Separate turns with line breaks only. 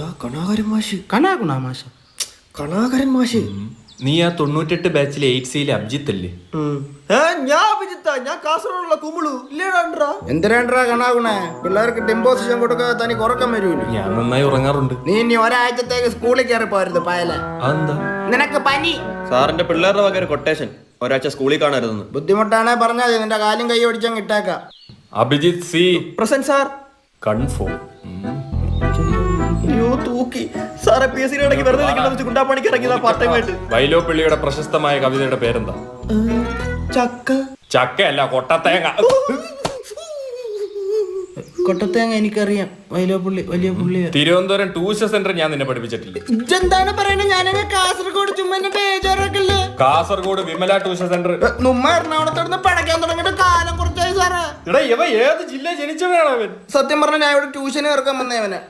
കണാകരൻ മാഷ്.
കണാകുണ മാഷ.
കണാകരൻ മാഷ്.
നീ ആ തൊണ്ണൂറ്റെട്ട് ബാച്ചിലെ എയ്റ്റ് സിയിലെ അഭിജിത്ത് അല്ലേ?
ഞാൻ അഭിജിത്ത. ഞാൻ കാസർഗോഡുള്ള കുമിളു. ഇല്ലേടാ
എന്തിനാണ്ടാ കണാകുണേ? പിള്ളേർക്ക് ഡിമ്പോസിഷൻ കൊടുക്കാതെ തനിക്ക് ഉറക്കം വരൂല
ഞാൻ നന്നായി ഉറങ്ങാറുണ്ട്.
നീ ഇനി ഒരാഴ്ചത്തേക്ക് സ്കൂളിൽ കയറി പോരുത് പായല.
അതെന്താ?
നിനക്ക് പനി.
സാറിന്റെ പിള്ളേരുടെ വക ഒരു കൊട്ടേഷൻ ഒരാഴ്ച സ്കൂളിൽ കാണരുതെന്ന്.
ബുദ്ധിമുട്ടാണേ പറഞ്ഞാൽ നിന്റെ കാലും കൈ ഓടിച്ചാൽ കിട്ടേക്കാം
Abhijith C.
Present sir
confirm
അയ്യോ തൂക്കി. സാറെ പി എസ് സി ഇടയ്ക്ക് വെറുതെ നിൽക്കുന്ന ഗുണ്ടാപ്പണിക്ക് ഇറങ്ങിയതാ പാർട്ട് ടൈം ആയിട്ട്.
വൈലോപ്പിള്ളിയുടെ പ്രശസ്തമായ കവിതയുടെ പേരെന്താ?
ചക്ക.
ചക്കയല്ല കൊട്ടത്തേങ്ങ.
കൊട്ടത്തേങ്ങ എനിക്കറിയാം. വലിയ പുള്ളി വലിയ പുള്ളി
തിരുവനന്തപുരം ട്യൂഷൻ സെന്റർ ഞാൻ നിന്നെ പഠിപ്പിച്ചിട്ടില്ല.
ഇതെന്താണ് പറയുന്നത് ഞാനങ്ങ് കാസർഗോഡ് ചുമ്മാ എന്നെ ബേജാറാക്കല്ലേ?
Kasaragod Vimala tuition centre.
നുമ്മ എറണാകുളത്തോട് പടയ്ക്കാൻ തുടങ്ങിയിട്ട് കാലം കുറച്ചായി സാറേ.
ഇവ ഏത് ജില്ല ജനിച്ചവനാണ് അവൻ?
സത്യം പറഞ്ഞ ഞാൻ ഇവിടെ ട്യൂഷന് ഇറക്കാൻ വന്നേ അവനെ